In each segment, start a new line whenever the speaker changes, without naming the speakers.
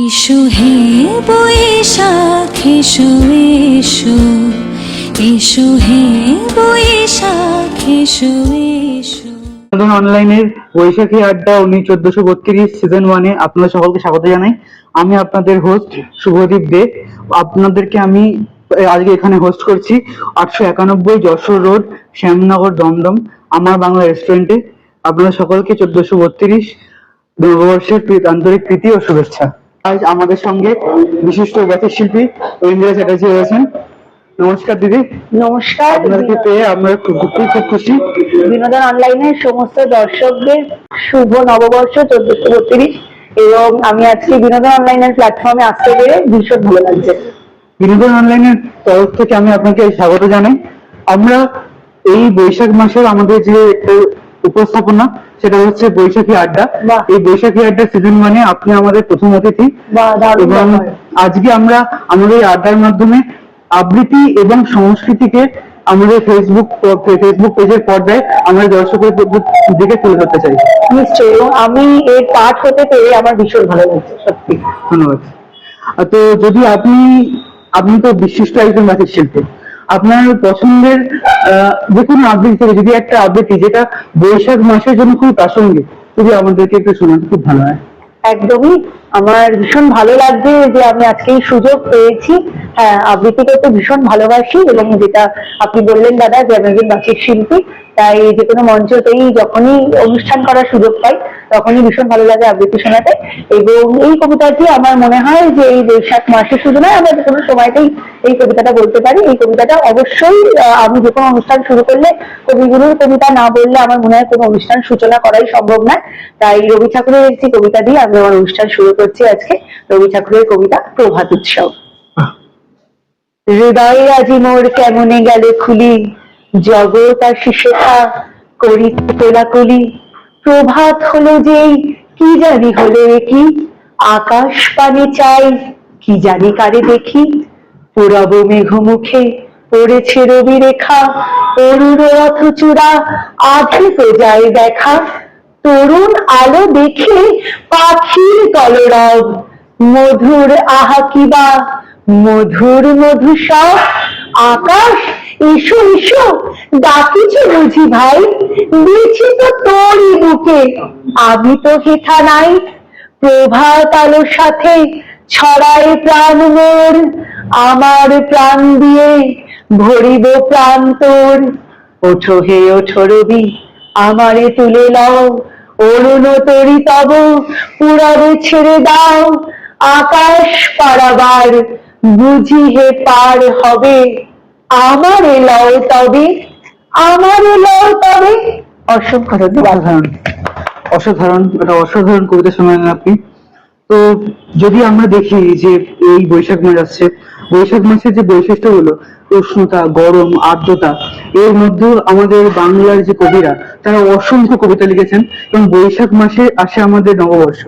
এসো হে বৈশাখ এসো এসো এসো হে বৈশাখ এসো এসো
বিনোদন অনলাইনের বৈশাখী আড্ডা উনি চোদ্দশো বত্রিশ সিজন ওয়ানে আপনাদের সকলকে স্বাগত জানাই। আমি আপনাদের হোস্ট শুভদীপ দে। আপনাদেরকে আমি আজকে এখানে হোস্ট করছি আটশো একানব্বই যশোর রোড, শ্যামনগর, দমদম, আমার বাংলা রেস্টুরেন্টে আপনাদের সকলকে চোদ্দশো বত্রিশ নববর্ষের আন্তরিক প্রীতি ও শুভেচ্ছা। আজ আমাদের সঙ্গে বিশিষ্ট গাছের শিল্পী রবীন্দ্র চ্যাটার্জি রয়েছেন। নমস্কার দিদি।
নমস্কার
আপনাদেরকে পেয়ে আমরা খুব খুব খুশি।
বিনোদন অনলাইনের সমস্ত দর্শকদের শুভ নববর্ষ চোদ্দশো বত্রিশ এবং আমি আজকে বিনোদন অনলাইনের প্ল্যাটফর্মে আসতে পেরে ভীষণ ভালো লাগছে।
বিনোদন অনলাইনের তরফ থেকে আমি আপনাকে স্বাগত জানাই। আমরা এই বৈশাখ মাসের আমাদের যে উপস্থাপনা সেটা হচ্ছে বৈশাখী আড্ডা। এই বৈশাখী আড্ডা সিজন মানে আপনি আমাদের প্রথম অতিথি। এবং আজকে আমরা আমাদের এই আড্ডার মাধ্যমে আবৃত্তি এবং সংস্কৃতিকে আমাদের ফেসবুক ফেসবুক পেজের পর্দায় আমরা দর্শকের দিকে তুলে ধরতে চাই।
নিশ্চয়ই এবং আমি এর পার্ট হতে পেরে আমার ভীষণ ভালো লাগছে সত্যি।
ধন্যবাদ। তো যদি আপনি আপনি তো বিশিষ্ট একজন নাচের শিল্পী। আপনার পছন্দের যে কোনো আবৃত্তি থেকে, যদি একটা আবৃত্তি যেটা বৈশাখ মাসের জন্য খুবই প্রাসঙ্গিক যদি আমাদেরকে একটু শোনাতে খুব ভালো হয়।
একদমই। আমার ভীষণ ভালো লাগছে যে আমি আজকে এই সুযোগ পেয়েছি। হ্যাঁ আবৃত্তিকে তো ভীষণ ভালোবাসি এবং যেটা আপনি বললেন, দাদা, যে আমি একজন নাচের শিল্পী তাই যে কোনো মঞ্চতেই যখনই অনুষ্ঠান করার সুযোগ পাই তখনই ভীষণ ভালো লাগে আবৃত্তি শোনাতে। এবং এই কবিতাটি আমার মনে হয় যে এই বৈশাখ মাসে শুধু নয় আমরা যে কোনো সময়তেই এই কবিতাটা বলতে পারি। এই কবিতাটা অবশ্যই আমি যে কোনো অনুষ্ঠান শুরু করলে কবিগুরুর কবিতা না বললে আমার মনে হয় কোনো অনুষ্ঠান সূচনা করাই সম্ভব নয় তাই রবি ঠাকুরের একটি কবিতা দিয়ে আমি আমার অনুষ্ঠান শুরু করছি আজকে রবি ঠাকুরের কবিতা প্রভাত উৎসব। হৃদয়ে আজি মোর কেমনে গেলে খুলি জগৎ আর শেখা করি কোলাকুলি প্রভাত হলো যেই কি জানি হলো কি আকাশ পানে চাই, কি জানি কারে দেখি? পুরব মেঘ মুখে পড়েছে রবি রেখা। অরুর রথ চূড়া, আধে যায় দেখা। তরুণ আলো দেখে পাখির কলরব। মধুর আহা কিবা মধুর মধুসব আকাশ এসো এসো। ডাকিছ বুঝি ভাই? দিয়েছি তো তোরই বুকে। আমি তো হেথা নাই। প্রভাত আলোর সাথে ছড়ায় প্রাণ মোর। আমার প্রাণ দিয়ে ভরিব প্রাণ তোর। ওঠো হে, ওঠো রবি, আমারে তুলে লও অরুণ তরি তব, পুরাবে ছেড়ে দাও। আকাশ পারাবার বুঝি হে পার হবে। আমার এলাও তবে আমার এলাও তবে। ধন্যবাদ
অসাধারণ। অসাধারণ একটা অসাধারণ কবিতা শোনালেন আপনি। তো যদি আমরা দেখি যে এই বৈশাখ মাস আসছে বৈশাখ মাসের যে বৈশিষ্ট্যগুলো উষ্ণতা গরম আর্দ্রতা এর মধ্যেও আমাদের বাংলার যে কবিরা তারা অসংখ্য কবিতা লিখেছেন এবং বৈশাখ মাসে আসে আমাদের নববর্ষ।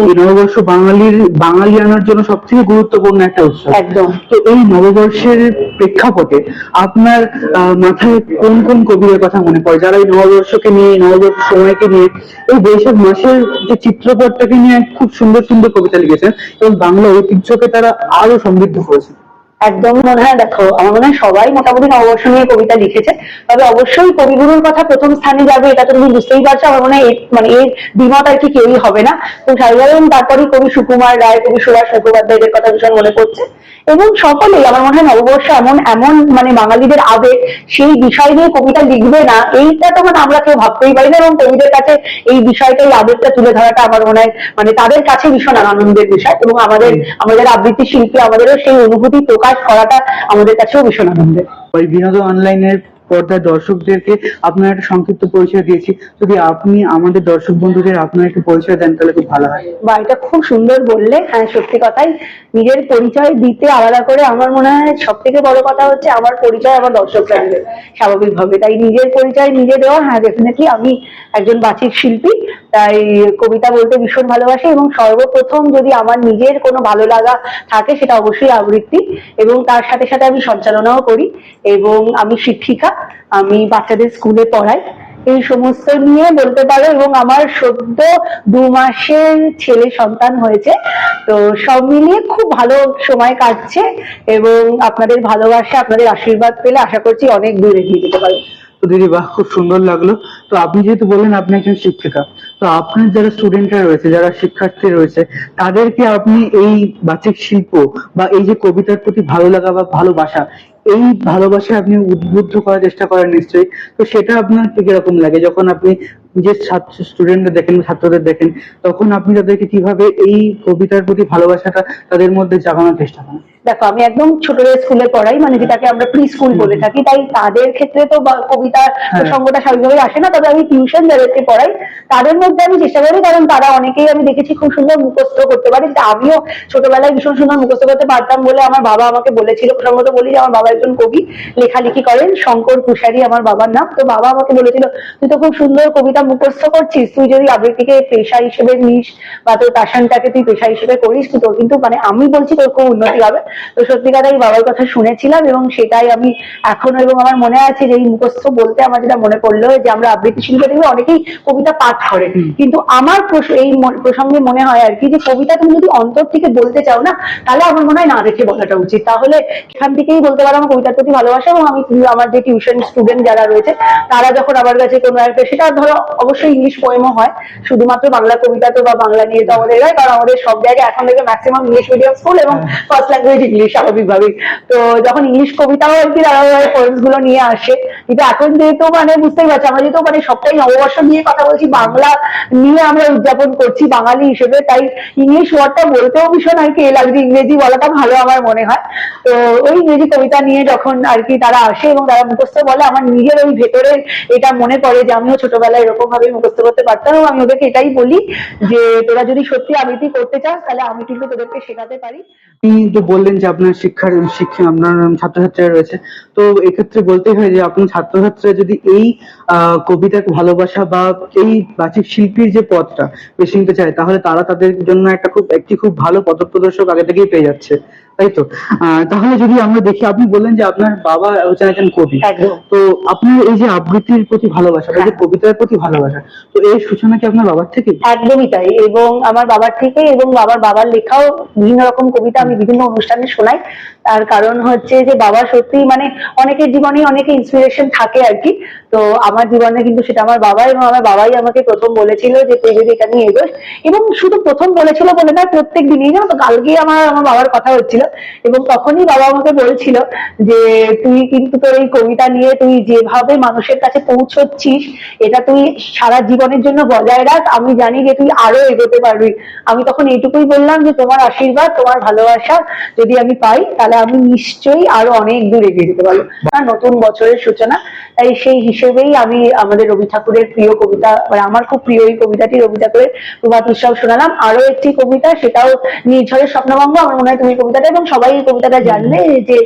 এই নববর্ষ বাঙালির বাঙালি আনার জন্য সব থেকে গুরুত্বপূর্ণ একটা উৎসব।
একদম।
তো এই নববর্ষের প্রেক্ষাপটে আপনার আহ, মাথায় কোন কোন কবিদের কথা মনে পড়ে? যারা এই নববর্ষকে নিয়ে নববর্ষ সময়কে নিয়ে এই বৈশাখ মাসের যে চিত্রপটটাকে নিয়ে খুব সুন্দর সুন্দর কবিতা লিখেছেন এবং বাংলা ঐতিহ্যকে তারা আরও সমৃদ্ধ করেছে
একদম মনে হয়, দেখো, আমার মনে হয় সবাই মোটামুটি নববর্ষ নিয়ে কবিতা লিখেছে। তবে অবশ্যই কবিগুরুর কথা প্রথম স্থানে যাবে, এটা তো তুমি বুঝতেই পারছ, আমার মনে হয় মানে এর দ্বিমত আর কি কেউই হবে না। তো সাধারণ তারপরেই কবি সুকুমার রায়, কবি সুভাষ মুখোপাধ্যায়দের কথা ভীষণ মনে পড়ছে। এবং সকলেই, আমার মনে হয় নববর্ষ এমন এমন মানে বাঙালিদের আবেগ, সেই বিষয় নিয়ে কবিতা লিখবে না, এইটা তো মানে আমরা কেউ ভাবতেই পারি না, এবং কবিদের কাছে এই বিষয়টা, এই আবেগটা তুলে ধরাটা আমার মনে হয় মানে তাদের কাছে ভীষণ আনন্দের বিষয়, এবং আমাদের আমাদের আবৃত্তি শিল্পী আমাদেরও সেই অনুভূতি প্রকাশ করাটা আমাদের কাছেও ভীষণ আনন্দের।
ওই বিনোদন অনলাইনের পর্দায় দর্শকদেরকে আপনার একটা সংক্ষিপ্ত পরিচয় দিয়েছি। যদি আপনি আমাদের দর্শক বন্ধুদের আপনার একটু পরিচয় দেন, তাহলে খুব ভালো হয়।
বা এটা খুব সুন্দর বললে হ্যাঁ সত্যি কথাই, নিজের পরিচয় দিতে আলাদা করে আমার মনে হয় সব থেকে বড় কথা হচ্ছে আমার পরিচয় আমার দর্শকরা দিবে, স্বাভাবিকভাবে। তাই নিজের পরিচয় নিজে দেওয়া হ্যাঁ ডেফিনেটলি আমি একজন বাচিক শিল্পী, তাই কবিতা বলতে ভীষণ ভালোবাসি এবং সর্বপ্রথম যদি আমার নিজের কোনো ভালো লাগা থাকে, সেটা অবশ্যই আবৃত্তি এবং তার সাথে সাথে আমি সঞ্চালনাও করি এবং আমি শিক্ষিকা। আমি বাচ্চাদের স্কুলে পড়াই। এই সমস্ত নিয়ে বলতে পারো এবং আমার সদ্য দু মাসের ছেলে সন্তান হয়েছে। তো সব মিলিয়ে খুব ভালো সময় কাটছে এবং আপনাদের ভালোবাসা, আপনাদের আশীর্বাদ পেলে আশা করছি অনেক দূর এগিয়ে যেতে পারব।
তো দিদি, বাহ, খুব সুন্দর লাগল। তো আপনি যেহেতু বললেন আপনি একজন শিক্ষিকা, তো আপনার যারা স্টুডেন্টরা রয়েছে, যারা শিক্ষার্থী রয়েছে, তাদেরকে আপনি এই বাচিক শিল্প বা এই যে কবিতার প্রতি ভালো লাগা বা ভালোবাসা এই ভালোবাসা আপনি উদ্বুদ্ধ করার চেষ্টা করেন নিশ্চয়ই। তো সেটা আপনার কীরকম লাগে? যখন আপনি নিজের ছাত্র স্টুডেন্টদের দেখেন, ছাত্রদের দেখেন, তখন আপনি তাদেরকে কীভাবে এই কবিতার প্রতি ভালোবাসাটা তাদের মধ্যে জাগানোর চেষ্টা করেন?
দেখো আমি একদম ছোটদের স্কুলে পড়াই মানে যেটাকে আমরা প্রি স্কুল বলে থাকি তাই তাদের ক্ষেত্রে তো কবিতা প্রসঙ্গটা স্বাভাবিকভাবে আসে না তবে আমি টিউশন যাদেরকে পড়াই তাদের মধ্যে আমি চেষ্টা করি কারণ তারা অনেকেই আমি দেখেছি খুব সুন্দর মুখস্থ করতে পারে আমিও ছোটবেলায় ভীষণ সুন্দর মুখস্থ করতে পারতাম বলে আমার বাবা আমাকে বলেছিল। প্রসঙ্গত বলি যে আমার বাবা একজন কবি লেখালেখি করেন শঙ্কর কুশারি আমার বাবার নাম তো বাবা আমাকে বলেছিল তুই তো খুব সুন্দর কবিতা মুখস্থ করছিস তুই যদি আবৃত্তিকে পেশা হিসেবে নিস বা তোর প্যাশনটাকে তুই পেশা হিসেবে করিস তো তোর কিন্তু মানে আমি বলছি তোর খুব উন্নতি হবে। তো সত্যি কথাই বাবার কথা শুনেছিলাম এবং সেটাই আমি এখনও এবং আমার মনে আছে যে এই মুখস্থ বলতে আমার যেটা মনে পড়ল যে আমরা আবৃত্তি শিল্পে দেখবে অনেকেই কবিতা পাঠ করে কিন্তু আমার এই প্রসঙ্গে মনে হয় আর কি যে কবিতা তুমি যদি অন্তর থেকে বলতে চাও না তাহলে আমার মনে হয় না দেখে বলাটা উচিত। তাহলে এখান থেকেই বলতে পারো আমার কবিতার প্রতি ভালোবাসা এবং আমি আমার যে টিউশন স্টুডেন্ট যারা রয়েছে তারা যখন আমার কাছে কোনো একটা সেটা ধরো অবশ্যই ইংলিশ পোয়েমও হয়। শুধুমাত্র বাংলা কবিতা তো বা বাংলা নিয়ে তো আমাদের হয় কারণ আমাদের সব জায়গায় এখন থেকে ম্যাক্সিমাম ইংলিশ মিডিয়াম স্কুল এবং ফার্স্ট ল্যাঙ্গুয়েজ ইংলিশ স্বাভাবিকভাবেই তো যখন ইংলিশ কবিতাও আর কি তারা পোয়েমসগুলো নিয়ে আসে, কিন্তু এখন যেহেতু মানে বুঝতেই পারছি, আমরা যেহেতু মানে সবটাই নববর্ষ নিয়ে কথা বলছি, বাংলা নিয়ে আমরা উদযাপন করছি বাঙালি হিসেবে, তাই ইংলিশ ওয়ার্ডটা বলতেও ভীষণ আর কি এ লাগছে ইংরেজি বলাটা ভালো আমার মনে হয়। তো ওই ইংরেজি কবিতা নিয়ে যখন আর কি তারা আসে এবং তারা মুখস্থ বলে, আমার নিজের ওই ভেতরে এটা মনে পড়ে যে আমিও ছোটবেলায় এরকম ভাবে মুখস্থ করতে পারতাম এবং আমি ওদেরকে এটাই বলি যে তোরা যদি সত্যি আবৃত্তি করতে চাস, তাহলে আমি কিন্তু তোদেরকে শেখাতে পারি।
আপনি তো বললেন যে আপনার শিক্ষার শিক্ষা, আপনার ছাত্রছাত্রীরা রয়েছে। তো এক্ষেত্রে বলতেই হয় যে আপনার ছাত্রছাত্রীরা যদি এই কবিতাকে ভালোবাসা বা এই বাচিক শিল্পীর যে পথটা বেছে নিতে চায়, তাহলে তারা তাদের জন্য একটা খুব, একটি খুব ভালো পথপ্রদর্শক আগে থেকেই পেয়ে যাচ্ছে। তাই তো তাহলে যদি আমরা দেখি আপনি বললেন যে আপনার বাবা হচ্ছেন একজন কবি। তো আপনার এই যে আবৃত্তির প্রতি ভালোবাসা এই যে কবিতার প্রতি ভালোবাসা তো এই সূচনা কি আপনার বাবার থেকে
একদমই তাই। এবং আমার বাবার থেকে এবং বাবার বাবার লেখাও বিভিন্ন রকম কবিতা আমি বিভিন্ন অনুষ্ঠানে শোনাই। তার কারণ হচ্ছে যে বাবা সত্যি মানে অনেকের জীবনে অনেকে ইন্সপিরেশন থাকে আর কি। তো আমার জীবনে কিন্তু সেটা আমার বাবা এবং আমার বাবাই আমাকে প্রথম বলেছিল যে তুই যদি এটা নিয়ে এগোস এবং শুধু প্রথম বলেছিল বলে না, প্রত্যেক দিনই জানো তো কালকে আমার আমার বাবার কথা হচ্ছিল এবং তখনই বাবা আমাকে বলছিল যে তুই কিন্তু তোর এই কবিতা নিয়ে তুই যেভাবে মানুষের কাছে পৌঁছচ্ছিস, এটা তুই সারা জীবনের জন্য বজায় রাখ। আমি জানি যে তুই আরও এগোতে পারবি। আমি তখন এইটুকুই বললাম যে তোমার আশীর্বাদ, তোমার ভালোবাসা যদি আমি পাই, তাহলে আমি নিশ্চয়ই আরও অনেক দূর এগিয়ে যেতে পারব নতুন বছরের সূচনা তাই সেই হিসেবেই আমি আমাদের রবি ঠাকুরের প্রিয় কবিতা মানে আমার খুব প্রিয় এই কবিতাটি রবি ঠাকুরের প্রভাত উৎসব শোনালাম। আরও একটি কবিতা সেটাও নির্ঝরের স্বপ্নভঙ্গ। আমার মনে হয় তুমি কবিতাটা এবং সবাই এই কবিতাটা জানলে যে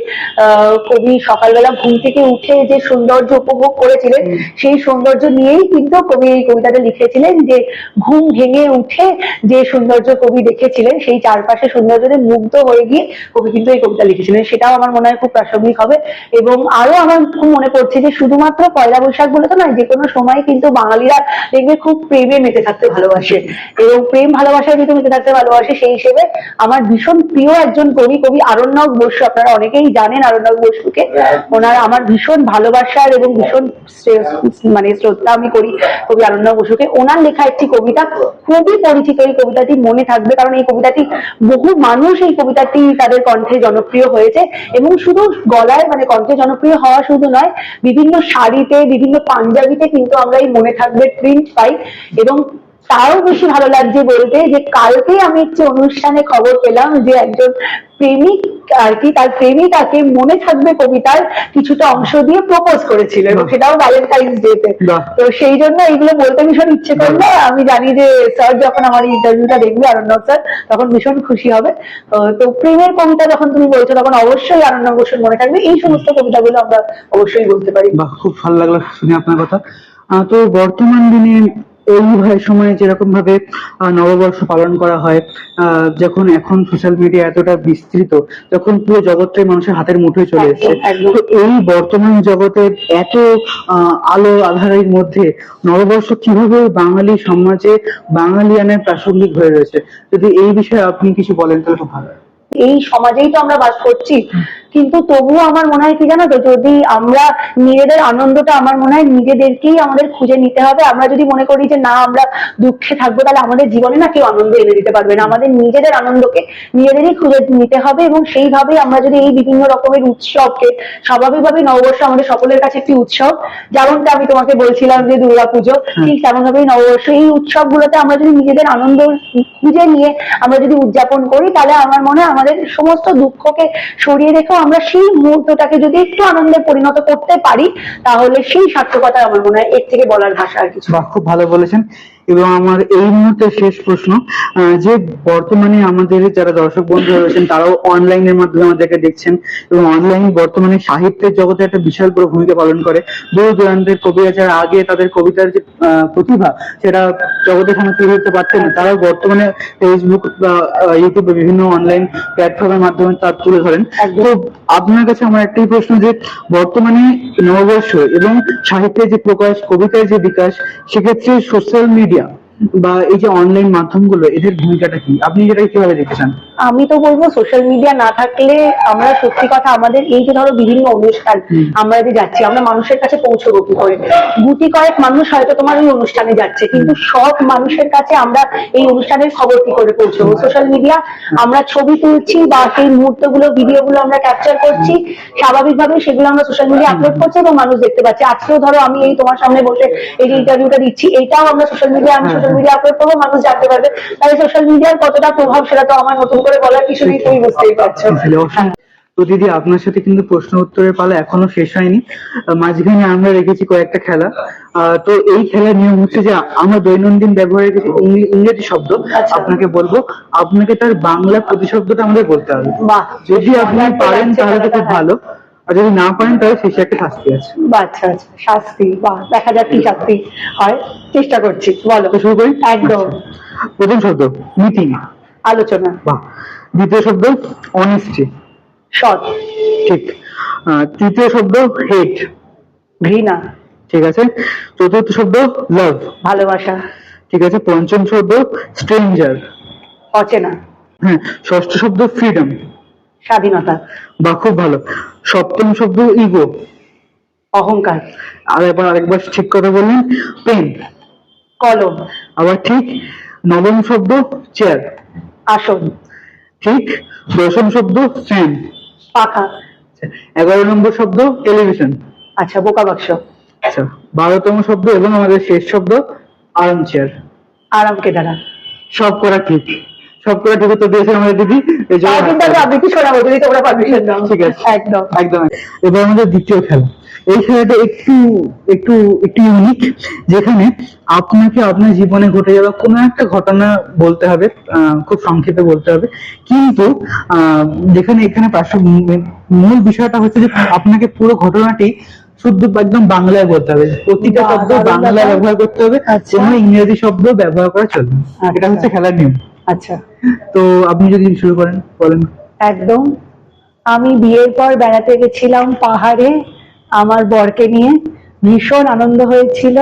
কবি সকালবেলা ঘুম থেকে উঠে যে সৌন্দর্য উপভোগ করেছিলেন সেই সৌন্দর্য নিয়েই কিন্তু কবি এই কবিতাটা লিখেছিলেন যে ঘুম ভেঙে উঠে যে সৌন্দর্য কবি দেখেছিলেন সেই চারপাশে সৌন্দর্যতে মুগ্ধ হয়ে গিয়ে কবি কিন্তু এই কবিতা লিখেছিলেন। সেটাও আমার মনে হয় খুব প্রাসঙ্গিক হবে। এবং আরও আমার খুব মনে পড়ছে যে শুধুমাত্র পয়লা বৈশাখ বলে তো নয় যে কোনো সময় কিন্তু বাঙালিরা দেখবে খুব প্রেমে মেতে থাকতে ভালোবাসে। এবং প্রেম ভালোবাসায় কিন্তু মেতে থাকতে ভালোবাসে। সেই হিসেবে আমার ভীষণ প্রিয় একজন কবি কবি আরণ্যক বসু। আপনারা অনেকেই জানেন আরণ্যক বসুকে। ওনার আমার ভীষণ ভালোবাসার এবং ভীষণ মানে শ্রদ্ধা আমি করি কবি আরণ্যক বসুকে। ওনার লেখা একটি কবিতা খুবই পরিচিত। এই কবিতাটি মনে থাকবে, কারণ এই কবিতাটি বহু মানুষ এই কবিতাটি তাদের কণ্ঠে জনপ্রিয় হয়েছে। এবং শুধু গলায় মানে কণ্ঠে জনপ্রিয় হওয়া শুধু নয়, বিভিন্ন শাড়িতে বিভিন্ন পাঞ্জাবিতে কিন্তু আমরা এই মনে থাকবে প্রিন্ট পাই এবং তাও বেশি ভালো লাগছে বলতে যে কালকে আমি একটি অনুষ্ঠানে খবর পেলাম যে একজন প্রেমিক আর কি তার প্রেমিকাকে মনে থাকবে কবিতার কিছুটা অংশ দিয়ে প্রপোজ করেছিল এবং সেটাও ভ্যালেন্টাইন্স ডেতে
বাহ।
তো সেই জন্য এইগুলো বলতে ভীষণ ইচ্ছে করল। আমি জানি যে স্যার যখন আমার ইন্টারভিউটা দেখবে আরণ্যক স্যার তখন ভীষণ খুশি হবে। তো প্রেমের কবিতা যখন তুমি বলছো তখন অবশ্যই আরণ্যক বসুর মনে থাকবে। এই সমস্ত কবিতাগুলো আমরা অবশ্যই বলতে পারি।
বাহ খুব ভালো লাগল শুনে আপনার কথা। তো বর্তমান দিনে এই ভাই সময়ে যেরকম ভাবে নববর্ষ পালন করা হয় যখন এখন সোশ্যাল মিডিয়া এতটা বিস্তৃত যখন পুরো জগৎটাই মানুষের হাতের মুঠোয় চলে এসেছে।
একদম, একদম।
তো এই বর্তমান জগতে এত আলো আধারের মধ্যে নববর্ষ কীভাবে বাঙালি সমাজে বাঙালিয়ানের প্রাসঙ্গিক হয়ে রয়েছে? যদি এই বিষয়ে আপনি কিছু বলেন তাহলে খুব ভালো
এই সমাজেই তো আমরা বাস করছি। কিন্তু তবুও আমার মনে হয় কি জানো তো যদি আমরা নিজেদের আনন্দটা আমার মনে হয় নিজেদেরকেই আমাদের খুঁজে নিতে হবে। আমরা যদি মনে করি যে না আমরা দুঃখে থাকব তাহলে আমাদের জীবনে না কেউ আনন্দ এনে দিতে পারবে না। আমাদের নিজেদের আনন্দকে নিজেদেরই খুঁজে নিতে হবে এবং সেইভাবে আমরা যদি এই বিভিন্ন রকমের উৎসবকে স্বাভাবিকভাবে নববর্ষ আমাদের সকলের কাছে একটি উৎসব যেমনটা আমি তোমাকে বলছিলাম যে দুর্গাপুজো ঠিক তেমন ভাবেই নববর্ষ। এই উৎসবগুলোতে আমরা যদি নিজেদের আনন্দ খুঁজে নিয়ে আমরা যদি উদযাপন করি তাহলে আমার মনে হয় আমাদের সমস্ত দুঃখকে সরিয়ে রেখেও আমরা সেই মুহূর্তটাকে যদি একটু আনন্দে পরিণত করতে পারি, তাহলে সেই সার্থকতা আমার মনে হয় এর থেকে বলার ভাষা আর কিছু।
খুব ভালো বলেছেন এবং আমার এই মুহূর্তে শেষ প্রশ্ন যে বর্তমানে আমাদের যারা দর্শক বন্ধু রয়েছেন তারাও অনলাইনের মাধ্যমে আমাদেরকে দেখছেন এবং অনলাইন বর্তমানে সাহিত্যের জগতে একটা বিশাল বড় ভূমিকা পালন করে। দূর দূরান্তের কবিরা যারা আগে তাদের কবিতার যে প্রতিভা সেটা জগতের সামনে তুলে ধরতে পারতেন না। তারাও বর্তমানে ফেসবুক বা ইউটিউবে বিভিন্ন অনলাইন প্ল্যাটফর্মের মাধ্যমে তা তুলে ধরেন। তো আপনার কাছে আমার একটাই প্রশ্ন যে বর্তমানে নববর্ষ এবং সাহিত্যের যে প্রকাশ কবিতার যে বিকাশ সেক্ষেত্রে সোশ্যাল মিডিয়া বা এই যে অনলাইন মাধ্যমগুলো এদের ভূমিকাটা কি? আপনি যেটা কীভাবে দেখেছেন
আমি তো বলব সোশ্যাল মিডিয়া না থাকলে আমরা সত্যি কথা আমাদের এই যে ধরো বিভিন্ন অনুষ্ঠান আমরা যে যাচ্ছি আমরা মানুষের কাছে পৌঁছবো কি করে? গুটি কয়েক মানুষ হয়তো তোমার ওই অনুষ্ঠানে যাচ্ছে কিন্তু সব মানুষের কাছে আমরা এই অনুষ্ঠানের খবর কি করে পৌঁছবো? সোশ্যাল মিডিয়া আমরা ছবি তুলছি বা সেই মুহূর্তগুলো ভিডিওগুলো আমরা ক্যাপচার করছি স্বাভাবিকভাবে সেগুলো আমরা সোশ্যাল মিডিয়া আপলোড করছি এবং মানুষ দেখতে পাচ্ছে। আজকেও ধরো আমি এই তোমার সামনে বসে এই যে ইন্টারভিউটা দিচ্ছি এইটাও আমরা সোশ্যাল মিডিয়া আমি সোশ্যাল মিডিয়া আপলোড করব মানুষ জানতে পারবে। তাহলে সোশ্যাল মিডিয়ার কতটা প্রভাব সেটা তো আমার নতুন করে বলার কিছু নেই তুমি বুঝতেই পারছ।
তো দিদি আপনার সাথে কিন্তু প্রশ্ন উত্তরের পালা এখনও শেষ হয়নি। মাঝখানে আমরা রেখেছি কয়েকটা খেলা। তো এই খেলার নিয়ম হচ্ছে যে আমরা দৈনন্দিন ব্যবহারের কিছু ইংরেজি শব্দ
আচ্ছা।
আপনাকে বলব। আপনাকে তার বাংলা প্রতিশব্দটা আমাদের বলতে হবে। যদি আপনি পারেন তাহলে তো খুব ভালো। আর যদি না পারেন তাহলে শেষে একটা শাস্তি আছে।
আচ্ছা আচ্ছা শাস্তি বাহ দেখা যাক কি শাস্তি হয়। চেষ্টা করছি বলো।
শুরু করি?
একদম।
প্রথম শব্দ মিটিং
আলোচনা।
বাহ দ্বিতীয় শব্দ অনেস্টি
সৎ।
ঠিক। তৃতীয় শব্দ হেট
ঘৃণা।
ঠিক আছে। চতুর্থ শব্দ লাভ
ভালোবাসা।
ঠিক আছে। পঞ্চম শব্দ স্ট্রেঞ্জার
অচেনা।
হ্যাঁ ষষ্ঠ শব্দ ফ্রিডম
স্বাধীনতা।
বা খুব ভালো। সপ্তম শব্দ ইগো
অহংকার।
আর একবার আরেকবার ঠিক কথা বললেন পেন
কলম।
আবার ঠিক নবম শব্দ চেয়ার
আসন।
ঠিক? দশম শব্দ ফ্যান
পাখা।
এগারো নম্বর শব্দ টেলিভিশন।
আচ্ছা বোকা বাক্স।
আচ্ছা বারোতম শব্দ এবং আমাদের শেষ শব্দ আরাম চেয়ার
আরাম কেদারা
সব করা ঠিক। সব করা ঠিক উত্তর দিয়েছে আমাদের দিদি। এই জন্য
আমি আবৃত্তি শোনাবো? যদি তোমরা পারমিশন দাও।
ঠিক আছে।
একদম।
একদম। এবার আমাদের দ্বিতীয় খেলা। এই খেলাটা একটু একটু একটু ইউনিক যেখানে আপনাকে আপনার জীবনে ঘটে যাওয়া কোনো একটা ঘটনা বলতে হবে খুব সংক্ষেপে বলতে হবে। কিন্তু যেখানে এখানে প্রাসঙ্গ মূল বিষয়টা হচ্ছে যে আপনাকে পুরো ঘটনাটি শুদ্ধ একদম বাংলায় বলতে হবে। প্রতিটা শব্দ বাংলায় ব্যবহার করতে হবে
আচ্ছা।
কোনো ইংরেজি শব্দ ব্যবহার করা চলবে এটা
আচ্ছা।
হচ্ছে খেলার নিয়ম।
আচ্ছা।
তো আপনি যদি শুরু করেন বলেন।
একদম। আমি বিয়ের পর বেড়াতে গেছিলাম পাহাড়ে। আমার বরকে নিয়ে ভীষণ আনন্দ হয়েছিল।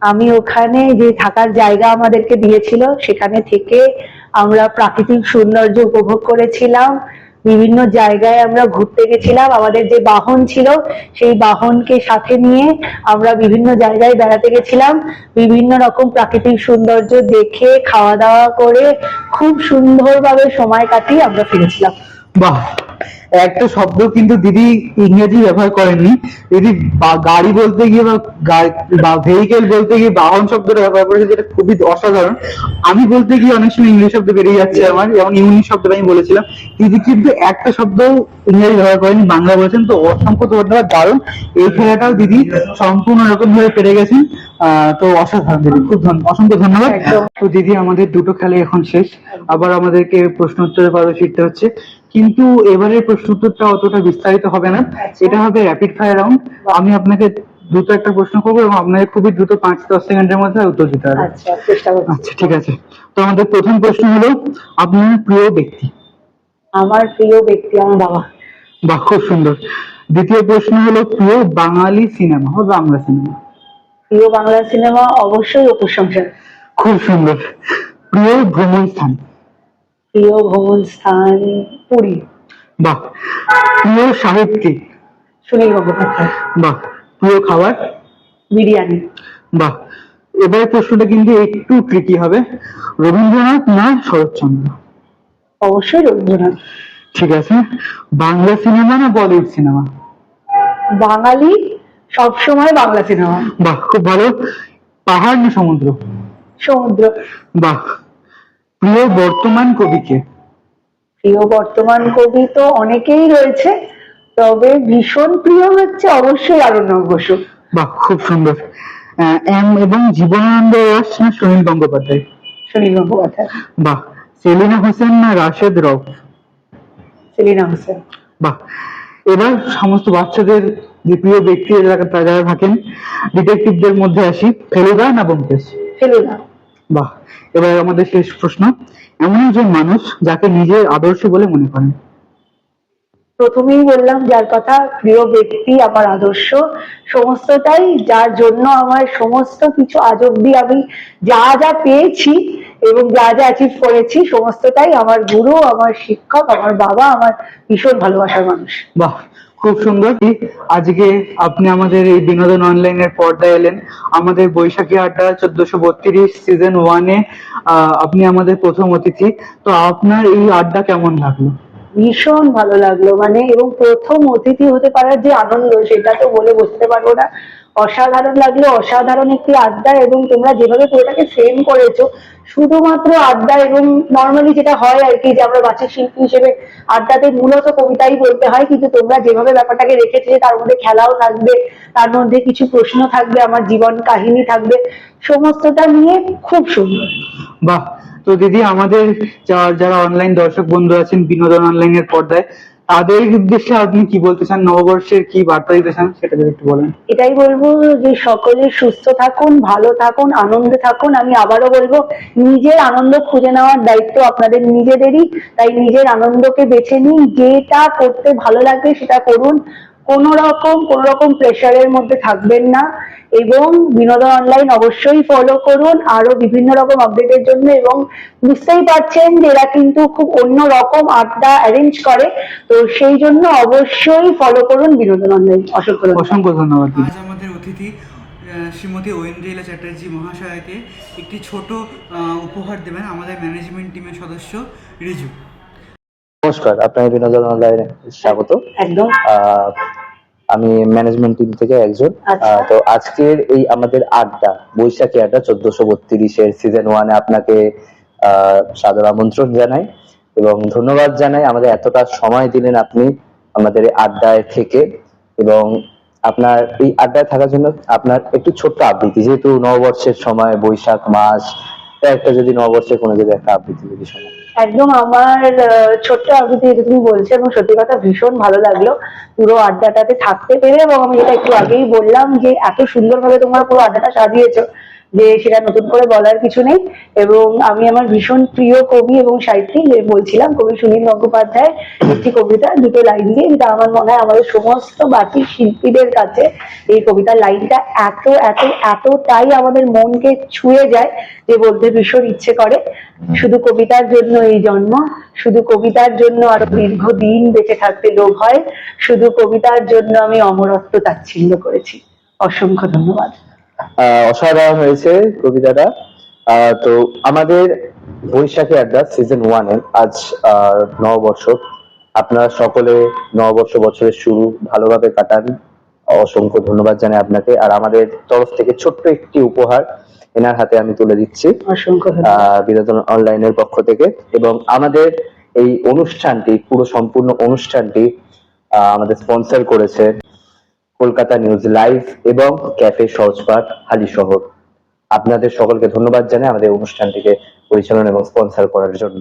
আমি ওখানে যে থাকার জায়গা আমাদেরকে দিয়েছিল, সেখানে থেকে আমরা প্রাকৃতিক সৌন্দর্য উপভোগ করেছিলাম। বিভিন্ন জায়গায় আমরা ঘুরতে গেছিলাম। আমাদের যে বাহন ছিল, সেই বাহনকে সাথে নিয়ে আমরা বিভিন্ন জায়গায় বেড়াতে গেছিলাম। বিভিন্ন রকম প্রাকৃতিক সৌন্দর্য দেখে, খাওয়া দাওয়া করে, খুব সুন্দরভাবে সময় কাটিয়ে আমরা ফিরেছিলাম।
বাহ! একটা শব্দ কিন্তু দিদি ইংরেজি ব্যবহার করেননি। দিদি গাড়ি বলতে গিয়ে বা ভেহিকেল বলতে গিয়ে বাহন শব্দটা ব্যবহার করেছে যেটা খুবই অসাধারণ। আমি বলতে গিয়ে অনেক সময় ইংলিশ শব্দ বেরিয়ে যাচ্ছে আমার যেমন ইউনিক শব্দটা আমি বলেছিলাম। দিদি কিন্তু একটা শব্দ ইংরেজি ব্যবহার করেনি বাংলা বলেছেন তো অসংখ্য ধন্যবাদ দারুণ। এই খেলাটাও দিদি সম্পূর্ণ রকম ভাবে পেরে গেছেন। আহ, তো অসাধারণ দিদি খুব অসংখ্য ধন্যবাদ। তো দিদি আমাদের দুটো খেলা এখন শেষ। আবার আমাদেরকে প্রশ্ন উত্তরের পারবে ফিরতে হচ্ছে। কিন্তু এবারের প্রশ্ন উত্তরটা অতটা বিস্তারিত হবে না। এটা হবে র্যাপিড ফায়ার রাউন্ড আমি আপনাকে দ্রুত একটা প্রশ্ন করব এবং আপনাকে খুবই দ্রুত পাঁচ দশ সেকেন্ডের মধ্যে উত্তর দিতে হবে।
আচ্ছা
আচ্ছা ঠিক আছে। তো আমাদের প্রথম প্রশ্ন হলো আপনার প্রিয় ব্যক্তি?
আমার প্রিয় ব্যক্তি আমার বাবা।
বাহ খুব সুন্দর। দ্বিতীয় প্রশ্ন হলো প্রিয় বাঙালি সিনেমা বা বাংলা সিনেমা?
প্রিয় বাংলা সিনেমা অবশ্যই অপুর সংসার
খুব সুন্দর। প্রিয় ভ্রমণ স্থান
প্রিয় ভ্রমণ স্থান পুরী।
বাহ প্রিয় সাহিত্যিক।
সুনীল গঙ্গোপাধ্যায়।
বাহ প্রিয় খাবার?
বিরিয়ানি।
বাহ এবারে প্রশ্নটা কিন্তু একটু ট্রিকি হবে। রবীন্দ্রনাথ না শরৎচন্দ্র?
অবশ্যই রবীন্দ্রনাথ।
ঠিক আছে বাংলা সিনেমা না বলিউড সিনেমা?
বাঙালি সবসময় বাংলা সিনেমা।
বাহ খুব ভালো। পাহাড় না সমুদ্র?
সমুদ্র।
বাহ প্রিয় বর্তমান কবিকে।
প্রিয় বর্তমান কবি তো অনেকেই রয়েছে তবে ভীষণ প্রিয় হচ্ছে অবশ্যই আরণ্যক বসু।
বাহ খুব সুন্দর। এম এবং জীবনানন্দ না সুনীল গঙ্গোপাধ্যায়?
সুনীল গঙ্গোপাধ্যায়।
বাহ সেলিনা হোসেন না রাশেদ রফ
সেলিনা হোসেন।
বাহ এবার সমস্ত বাচ্চাদের যে প্রিয় ব্যক্তি যারা তারা যারা থাকেন ডিটেকটিভদের মধ্যে আসি ফেলুদা না ব্যোমকেশ?
ফেলুদা।
বাহ এবার আমাদের শেষ প্রশ্ন। এমন একজন মানুষ যাকে নিজের আদর্শ বলে মনে করেন।
প্রথমেই বললাম যার কথা প্রিয় ব্যক্তি আমার আদর্শ সমস্তটাই যার জন্য আমার সমস্ত কিছু আজ অব্দি আমি যা যা পেয়েছি এবং যা যা অ্যাচিভ করেছি সমস্তটাই আমার গুরু আমার শিক্ষক আমার বাবা আমার ভীষণ ভালোবাসার মানুষ।
বাহ! খুব সুন্দর। আজকে আপনি আমাদের এই বিনোদন অনলাইনের পর্দায় এলেন। আমাদের বৈশাখী আড্ডা চোদ্দশো বত্রিশ সিজন ওয়ানে আপনি আমাদের প্রথম অতিথি। তো আপনার এই আড্ডা কেমন লাগল?
ভীষণ ভালো লাগল মানে এবং প্রথম অতিথি হতে পারার যে আনন্দ, সেটা তো বলে বুঝতে পারব না। অসাধারণ লাগল, অসাধারণ একটি আড্ডা এবং তোমরা যেভাবে পুরোটাকে ফ্রেম করেছ, শুধুমাত্র আড্ডা এবং নর্মালি যেটা হয় আর কি, যে আমরা বাচ্চা শিল্পী হিসেবে আড্ডাতে মূলত কবিতাই বলতে হয়, কিন্তু তোমরা যেভাবে ব্যাপারটাকে রেখেছে তার মধ্যে খেলাও থাকবে, তার মধ্যে কিছু প্রশ্ন থাকবে, আমার জীবন কাহিনী থাকবে, সমস্তটা নিয়ে খুব সুন্দর।
বাহ তো দিদি, আমাদের যারা অনলাইন দর্শক বন্ধু আছেন বিনোদন অনলাইনের পর্দায়, তাদের উদ্দেশ্যে আপনি কি বলতে চান? নববর্ষের কি বার্তা দিতে চান? সেটা যদি একটু বলেন।
এটাই বলব যে সকলে সুস্থ থাকুন, ভালো থাকুন, আনন্দে থাকুন। আমি আবারও বলব, নিজের আনন্দ খুঁজে নেওয়ার দায়িত্ব আপনাদের নিজেদেরই। তাই নিজের আনন্দকে বেছে নিন, যেটা করতে ভালো লাগে সেটা করুন। কোন রকম কোন রকম প্রেশারের মধ্যে থাকবেন না এবং বিনোদন অনলাইন অবশ্যই ফলো করুন আরও বিভিন্ন রকম আপডেটের জন্য এবং বুঝতেই পারছেন যে এরা কিন্তু খুব অন্য রকম আড্ডা অ্যারেঞ্জ করে তো সেই জন্য অবশ্যই ফলো করুন বিনোদন অনলাইন অসংখ্য ধন্যবাদ।
অসংখ্য ধন্যবাদ।
আজ আমাদের অতিথি শ্রীমতী ঐন্দ্রিলা চ্যাটার্জি মহাশয়াকে একটি ছোট আহ, উপহার দেবেন আমাদের ম্যানেজমেন্ট টিমের সদস্য রিজু।
নমস্কার আপনার বিনোদন অনলাইনে স্বাগত।
একদম।
আহ, আমি ম্যানেজমেন্ট টিম থেকে একজন
আচ্ছা।
তো আজকের এই আমাদের আড্ডা বৈশাখী আড্ডা চোদ্দশো বত্রিশের সিজন ওয়ানে আপনাকে সাদর আমন্ত্রণ জানাই এবং ধন্যবাদ জানাই আমাদের এতটা সময় দিলেন আপনি আমাদের এই আড্ডায় থেকে এবং আপনার এই আড্ডায় থাকার জন্য আপনার একটু ছোট্ট আবৃত্তি যেহেতু নববর্ষের সময় বৈশাখ মাস একটা যদি নববর্ষের কোনো যদি একটা আবৃত্তি যদি শোনা
একদম আমার ছোট্ট আবৃত্তি যেটা তুমি বলছো, এবং সত্যি কথা ভীষণ ভালো লাগল। পুরো আড্ডাটাতে থাকতে পেরে, এবং আমি যেটা একটু আগেই বললাম যে, এত সুন্দরভাবে তোমরা পুরো আড্ডাটা সাজিয়েছো। যে সেটা নতুন করে বলার কিছু নেই। এবং আমি আমার ভীষণ প্রিয় কবি এবং সাহিত্যিক বলছিলাম, কবি সুনীল গঙ্গোপাধ্যায়, একটি কবিতা, দুটো লাইন দিয়ে, যেটা আমার মনে হয় আমাদের সমস্ত বাকি শিল্পীদের কাছে এই কবিতার লাইনটা এত এত, এতটাই আমাদের মনকে ছুঁয়ে যায় যে বলতে ভীষণ ইচ্ছে করে। শুধু কবিতার জন্য এই জন্ম, শুধু কবিতার জন্য আরও দীর্ঘদিন বেঁচে থাকতে লোভ হয়, শুধু কবিতার জন্য আমি অমরত্ব তাচ্ছিল্য করেছি। অসংখ্য ধন্যবাদ।
অসাধারণ হয়েছে কবিতাটা। তো আমাদের বৈশাখী আড্ডা সিজন ওয়ানে আজ নববর্ষ। আপনারা সকলে নববর্ষ বছরের শুরু ভালোভাবে কাটান। অসংখ্য ধন্যবাদ জানাই আপনাকে। আর আমাদের তরফ থেকে ছোট্ট একটি উপহার এনার হাতে আমি তুলে দিচ্ছি।
অসংখ্য
বিনোদন অনলাইনের পক্ষ থেকে। এবং আমাদের এই অনুষ্ঠানটি পুরো সম্পূর্ণ অনুষ্ঠানটি আহ, আমাদের স্পন্সর করেছে কলকাতা নিউজ লাইভ এবং ক্যাফে সহজপাঠ হালি শহর। আপনাদের সকলকে ধন্যবাদ জানাই আমাদের অনুষ্ঠানটিকে পরিচালনা এবং স্পন্সর করার জন্য।